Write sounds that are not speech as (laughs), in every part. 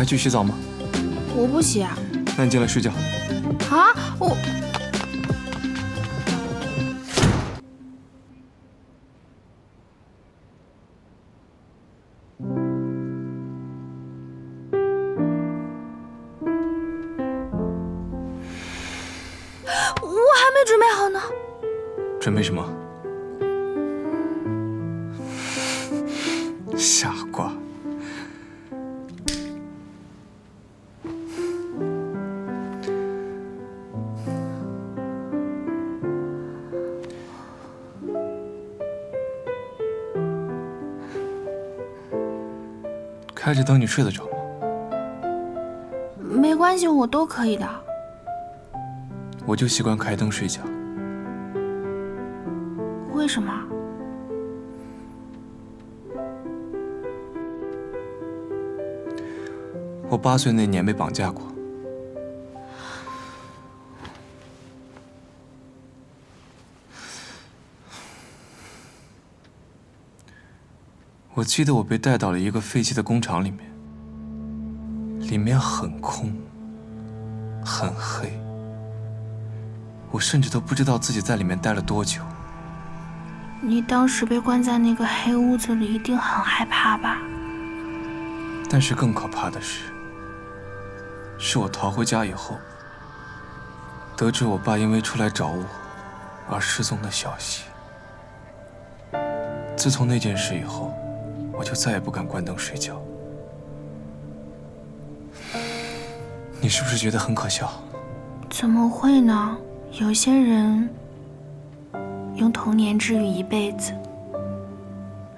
你还去洗澡吗？我不洗啊。那你进来睡觉。啊，我。我还没准备好呢。准备什么？开着灯，你睡得着吗？没关系，我都可以的。我就习惯开灯睡觉。为什么？我八岁那年被绑架过。我记得我被带到了一个废弃的工厂里面，里面很空，很黑。我甚至都不知道自己在里面待了多久。你当时被关在那个黑屋子里，一定很害怕吧？但是更可怕的是，是我逃回家以后，得知我爸因为出来找我而失踪的消息。自从那件事以后，我就再也不敢关灯睡觉。你是不是觉得很可笑？怎么会呢？有些人用童年治愈一辈子，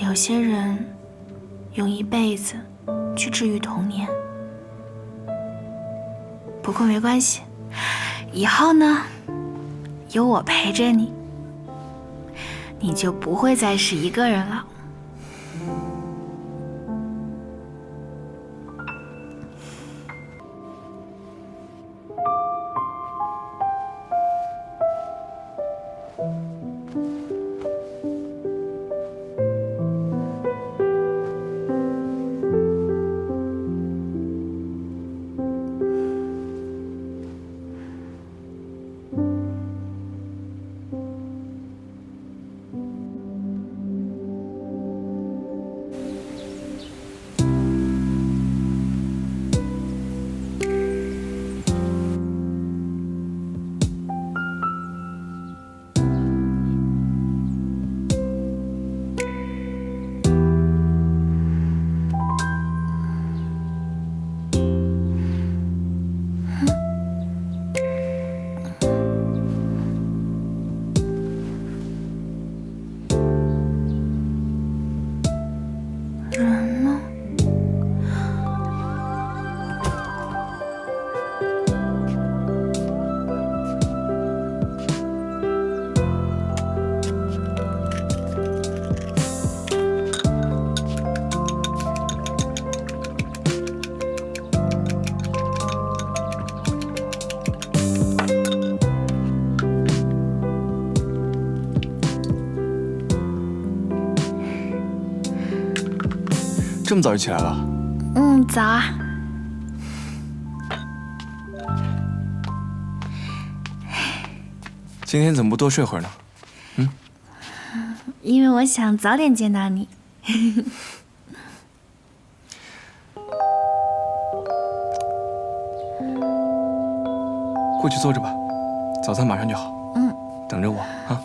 有些人用一辈子去治愈童年。不过没关系，以后呢，有我陪着你，你就不会再是一个人了。这么早就起来了？嗯，早啊。今天怎么不多睡会儿呢？嗯，因为我想早点见到你。(laughs) 过去坐着吧，早餐马上就好。嗯，等着我啊。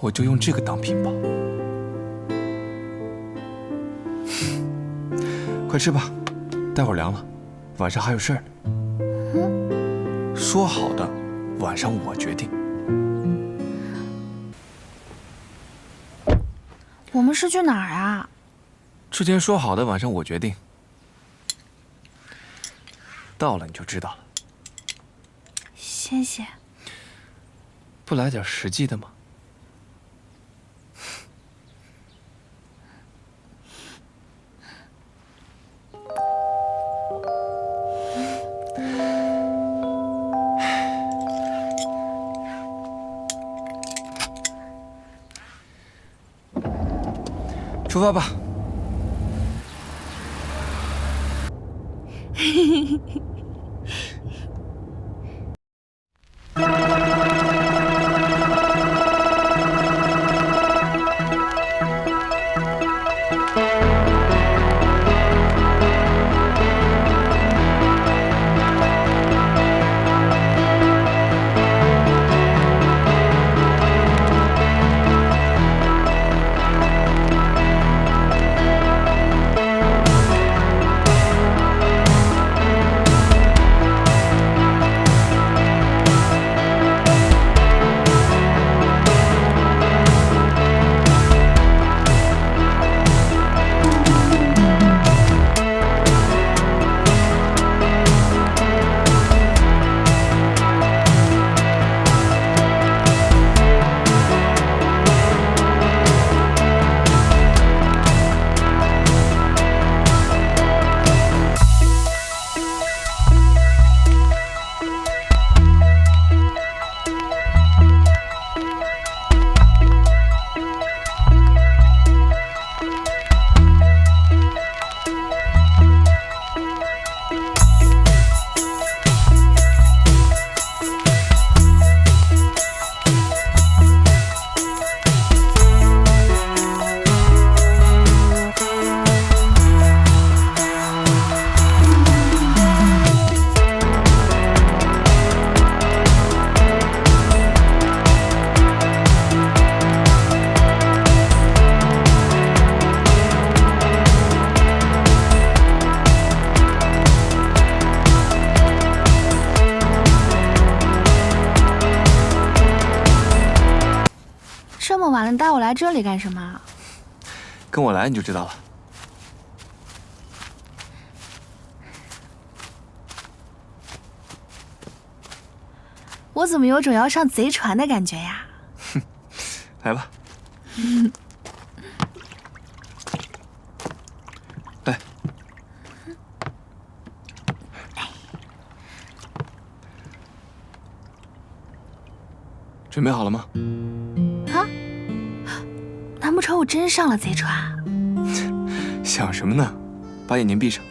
我就用这个当屏保。(laughs) 快吃吧，待会儿凉了，晚上还有事儿呢。说好的，晚上我决定。我们是去哪儿啊？之前说好的，晚上我决定。到了你就知道了。谢谢。不来点实际的吗？出发吧。干什么？跟我来你就知道了。我怎么有种要上贼船的感觉呀？哼 (laughs) 来吧。(laughs) 来。准备好了吗？可？我真上了贼船？想什么呢？把眼睛闭上。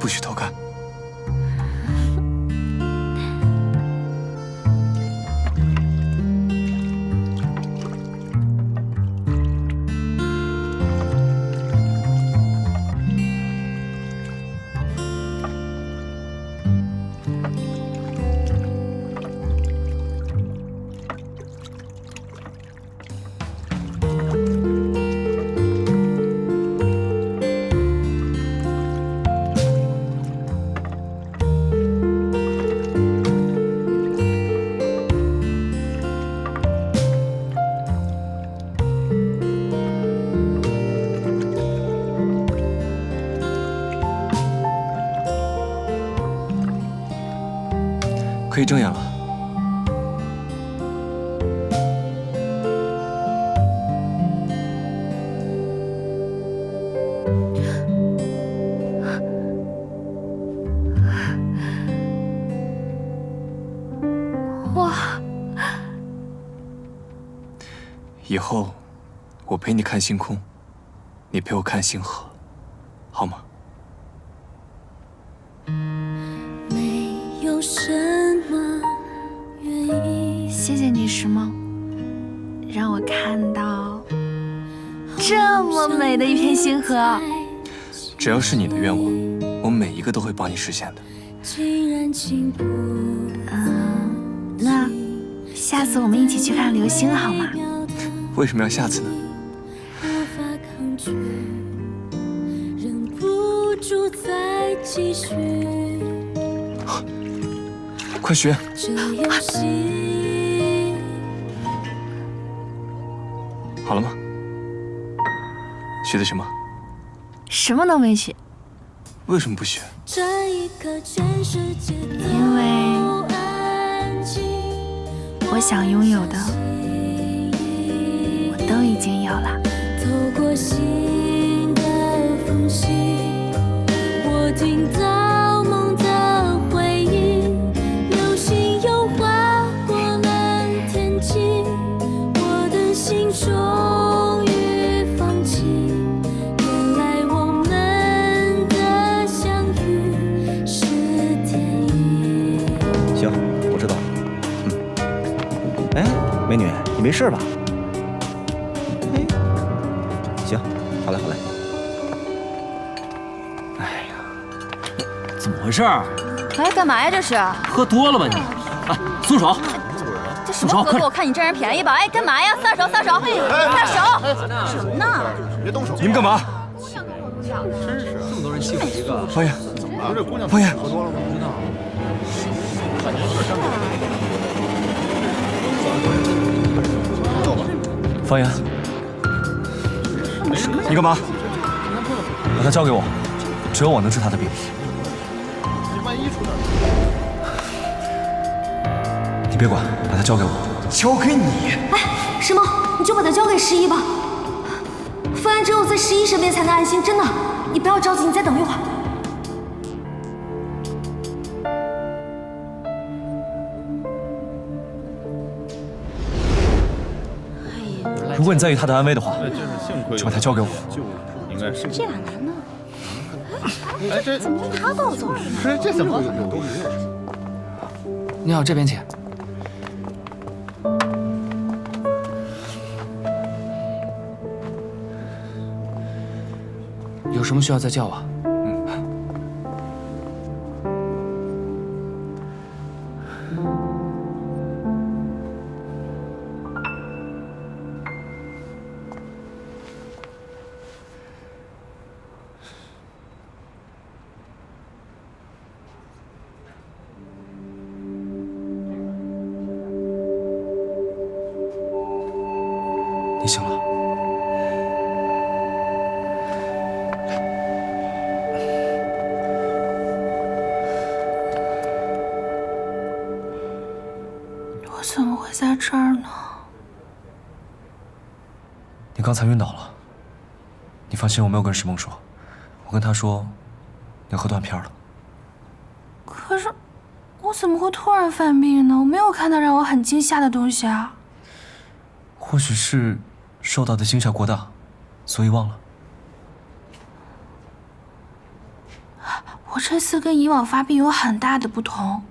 不许偷看。可以睁眼了。哇！以后我陪你看星空，你陪我看星河，好吗？没有什谢谢你，石梦，让我看到这么美的一片星河。只要是你的愿望，我每一个都会帮你实现的。竟然情不嗯，那下次我们一起去看流星好吗？为什么要下次呢？无法抗拒，忍不住再继续。快学！好了吗？学的什么？什么都没学，为什么不学？因为。我想拥有的我都已经有了。透过心的缝隙，我听到美女，你没事吧？哎，行，好嘞，好嘞。哎呀，怎么回事儿？哎，干嘛呀？这是？喝多了吧你？哎，松手！这什么合作？我看你占人便宜吧？哎，干嘛呀？撒手，撒手，撒手！什么呢？你们干嘛？真是这么多人欺负一个，方言，方言，方言，你干嘛？把他交给我，只有我能治他的病。你别管，把他交给我。交给你？哎，石梦？你就把他交给十一吧。方安只有在十一身边才能安心，真的。你不要着急，你再等一会儿。果你在意他的安危的话，就把他交给我。这俩男的，哎，这怎么让他抱走了？这这怎么有？你好，这边请。有什么需要再叫我。这儿呢？你刚才晕倒了。你放心，我没有跟石梦说，我跟他说你喝断片了。可是我怎么会突然犯病呢？我没有看到让我很惊吓的东西啊！或许是受到的惊吓过大，所以忘了。我这次跟以往发病有很大的不同，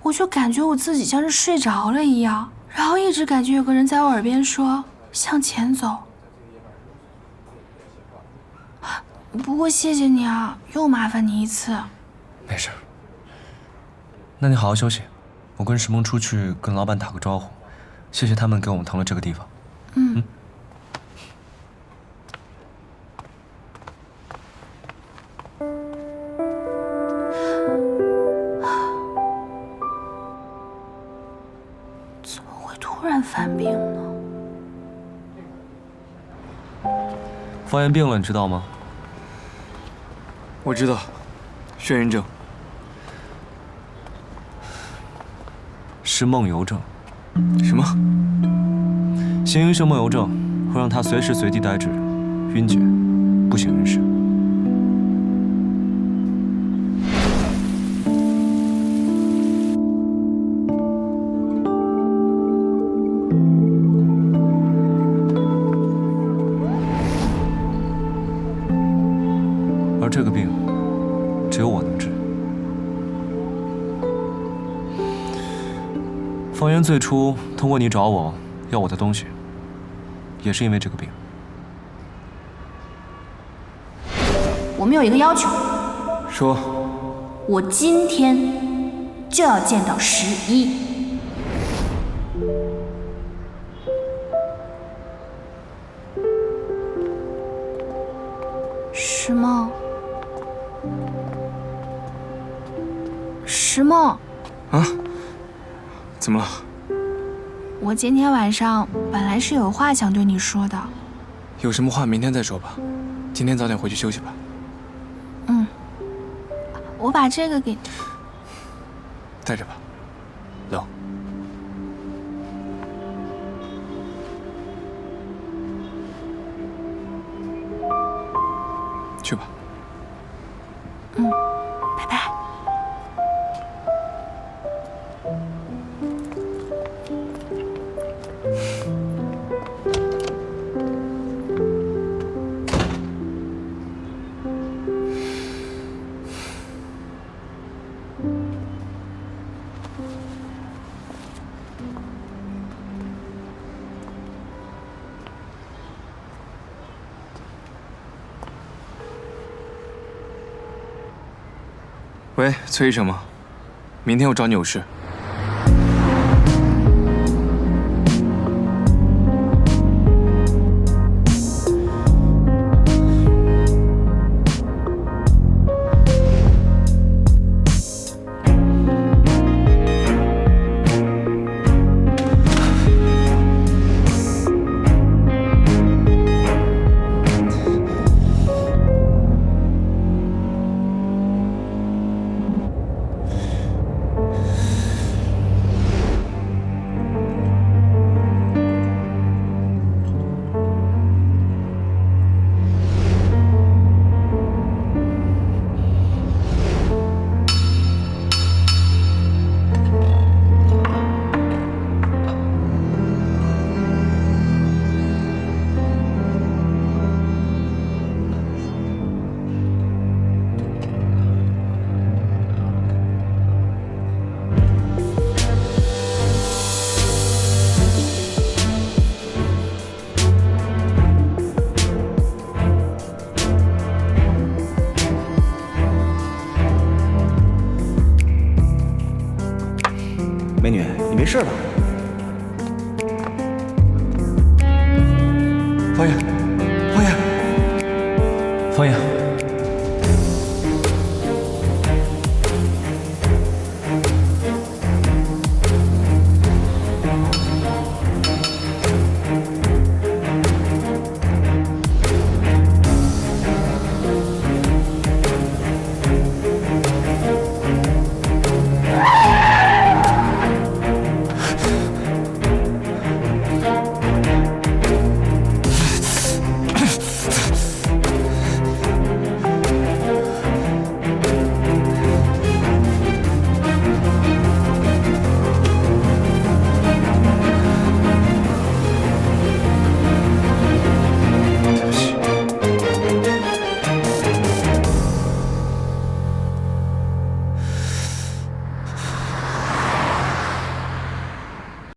我就感觉我自己像是睡着了一样，然后一直感觉有个人在我耳边说向前走。不过谢谢你啊，又麻烦你一次。没事。那你好好休息，我跟石梦出去跟老板打个招呼，谢谢他们给我们腾了这个地方。嗯。怎犯病呢？发炎病了，你知道吗？我知道，眩晕症。是梦游症，什么？形因性梦游症会让他随时随地呆滞、晕厥、不省人事。方圆最初通过你找我要我的东西，也是因为这个病。我们有一个要求，说，我今天就要见到十一。怎么了？我今天晚上本来是有话想对你说的。有什么话明天再说吧。今天早点回去休息吧。嗯我把这个给带着吧，冷。去吧。喂，崔医生吗？明天我找你有事。女，